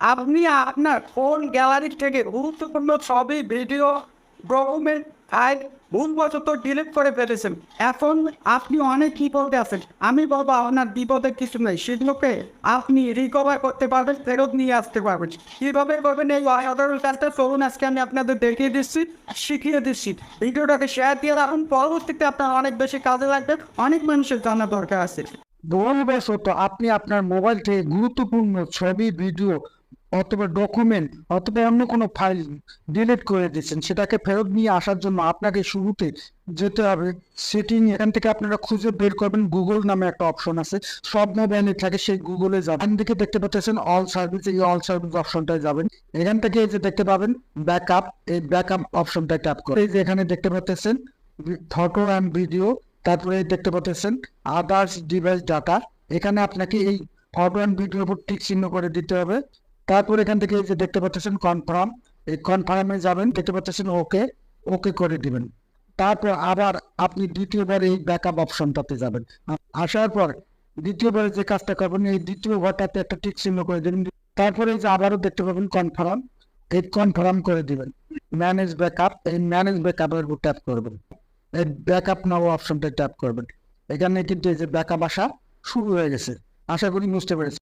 আপনি আপনার phone gallery থেকে গুরুত্বপূর্ণ ছবি ভিডিও ডকুমেন্ট ফাইল ভুলবশত ডিলিট করে ফেলেছেন? এখন আপনি অনেক বিপদে আছেন। আমি বলব আপনার বিপদের কিছু নেই। সেগুলোকে আপনি রিকভার করতে পারবেন, ফেরত নিয়ে আসতে পারবেন। কীভাবে করবেন এই অসাধারণ কাজটা? চলুন আজকে আমি আপনাদের দেখিয়ে দিচ্ছি, শিখিয়ে দিচ্ছি। ভিডিওটাকে শেয়ার দিয়ে রাখুন। পরবর্তীতে আপনার অনেক বেশি কাজে লাগবে, অনেক মানুষের জানা দরকার আছে। ভুলবশত আপনি আপনার মোবাইল থেকে গুরুত্বপূর্ণ ছবি ভিডিও অথবা ডকুমেন্ট অথবা অন্য কোনো ফাইল ডিলিট করে দিচ্ছেন সেটাকে ফেরত নিয়ে আসার জন্য আপনাকে শুরুতে যেতে হবে। সেটিং এখান থেকে আপনারা খুঁজে বের করবেন গুগল নামে একটা অপশন আছে। সব মোবাইলে থাকে, সেই গুগলে যাবেন। এখান থেকে দেখতে পাচ্ছেন অল সার্ভিস এই অল সার্ভিস অপশনটায় যাবেন। এখান থেকে যে দেখতে পাবেন ব্যাকআপ এই ব্যাকআপ অপশনটায় ট্যাপ করে এই যে এখানে দেখতে পাচ্ছেন ফটো অ্যান্ড ভিডিও তারপরে দেখতে পাচ্ছেন আদার্স ডিভাইস ডাটা এখানে আপনাকে এই ফটো অ্যান্ড ভিডিওর উপর টিক চিহ্ন করে দিতে হবে। তারপর এখান থেকে যে দেখতে পাচ্ছেন কনফার্ম এই কনফার্মে যাবেন, দেখতে পাচ্ছেন ওকে ওকে করে দিবেন। তারপর আবার আপনি দ্বিতীয়বার এই ব্যাকআপ অপশনটাতে যাবেন। আসার পর দ্বিতীয়বার যে কাজটা করবেন, এই দ্বিতীয় ঘরটাতে একটা টিক চিহ্ন করে দিবেন। তারপরে যে আবারও দেখতে পাবেন কনফার্ম এই কনফার্ম করে দিবেন। ম্যানেজ ব্যাকআপ এই ম্যানেজ ব্যাকআপের উপর ট্যাপ করবেন। এই ব্যাকআপ নাও অপশনটা ট্যাপ করবেন। এখানে কিন্তু এই যে ব্যাকআপ আসা শুরু হয়ে গেছে। আশা করি বুঝতে পেরেছি